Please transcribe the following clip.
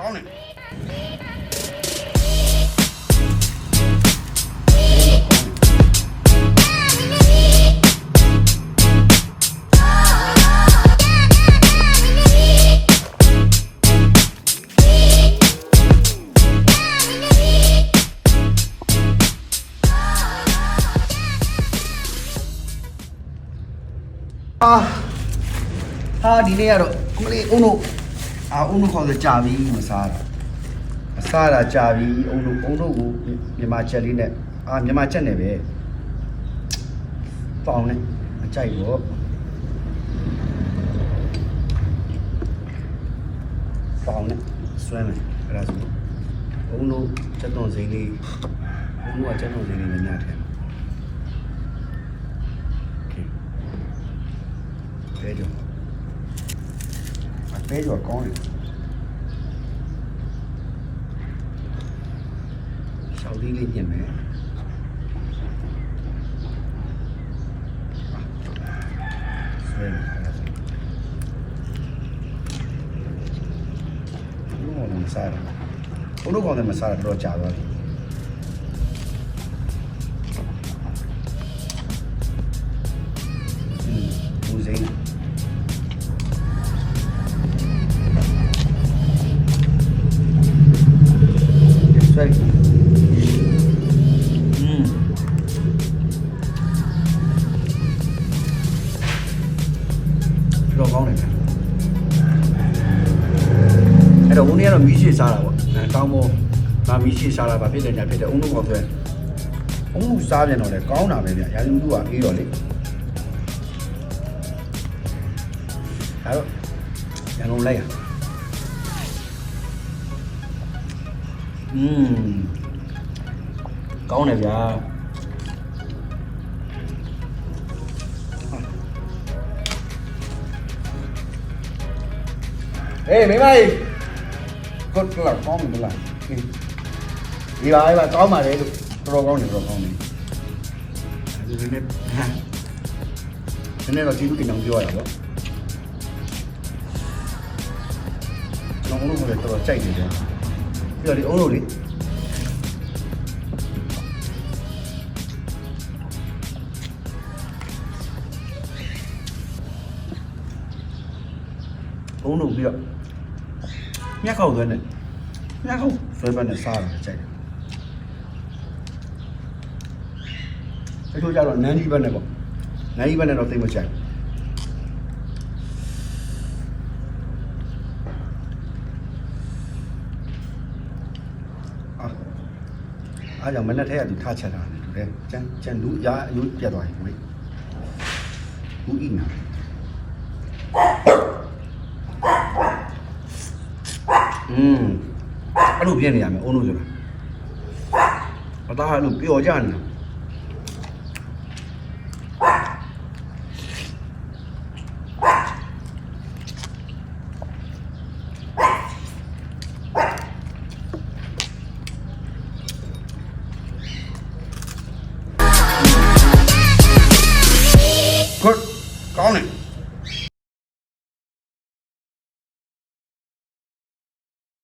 ကောင်းတယ်အာဟာဒီနေ့ကတော့အမလေးအုံတို့ အာအုံတို့ခေါ်ဆိုကြာပြီမစားတာမစားတာကြာပြီအုံတို့အုံတို့ကိုမြန်မာချက်လေးနဲ့အာမြန်မာချက်နဲ့ပဲပေါအောင်နဲ့အကြိုက်တော့ပေါအောင်နဲ့ဆွဲမယ်အဲ့ဒါဆိုအုံတို့ချက်သွန်စိမ့်လေးအုံတို့ကချက်သွန်စိမ့်လေးနဲ့ညထည့်โပဲကြော်ကောင်းတယ်ရှောက်လေးလေးပြင်မယ်ဆွဲမယ်အဲ့ဒါဆိုဘုံလုံးမစားဘူးဘုံလုံးကောင်းတယ်မစားတာတော့ကြာသွားပြီ ဆွဲอืมတော့ကောင်းတယ်ဗျအဲ့တော့ဦးနေကတော့မီးရှိစားတာပေါ့အဲတောင်းမို့ဗာမီးရှိစားတာဗာဖြစ်တယ်ညာဖြစ်တယ်အုံလုံးကောင်းဆွဲအုံလုံးစားပြန်တော့လေကောင်းတာ uhm. con này giờ ê mấy mày cốt là con mình là đi. Vào đi vào có mà để được. Rồi con này rồi con này. Thế nên là chỉ có cái nồng rồi đó nó cũng không thể tao chạy được bây giờ đi uống rồi đi. Uống đủ rượu nhắc khẩu rồi này. Nhắc không rồi bạn này sao rồi, chạy. Cái tôi ra rồi nãy đi bên này bọn nãy đi bên này, đầu tiên mà chạy. အားကြောင့်မနဲ့ထဲကသူထားချက်တာတယ်တူတယ်ကျန်ကျန်လူရာအယုပြတ်သွားပြီကိုကြီးဘူးဤနာอืมအဲ့လိုပြည့်နေရမယ်အုံးလို့ဆိုတာအသားအဲ့လိုပျော်ကြနေတာ 滚，搞你。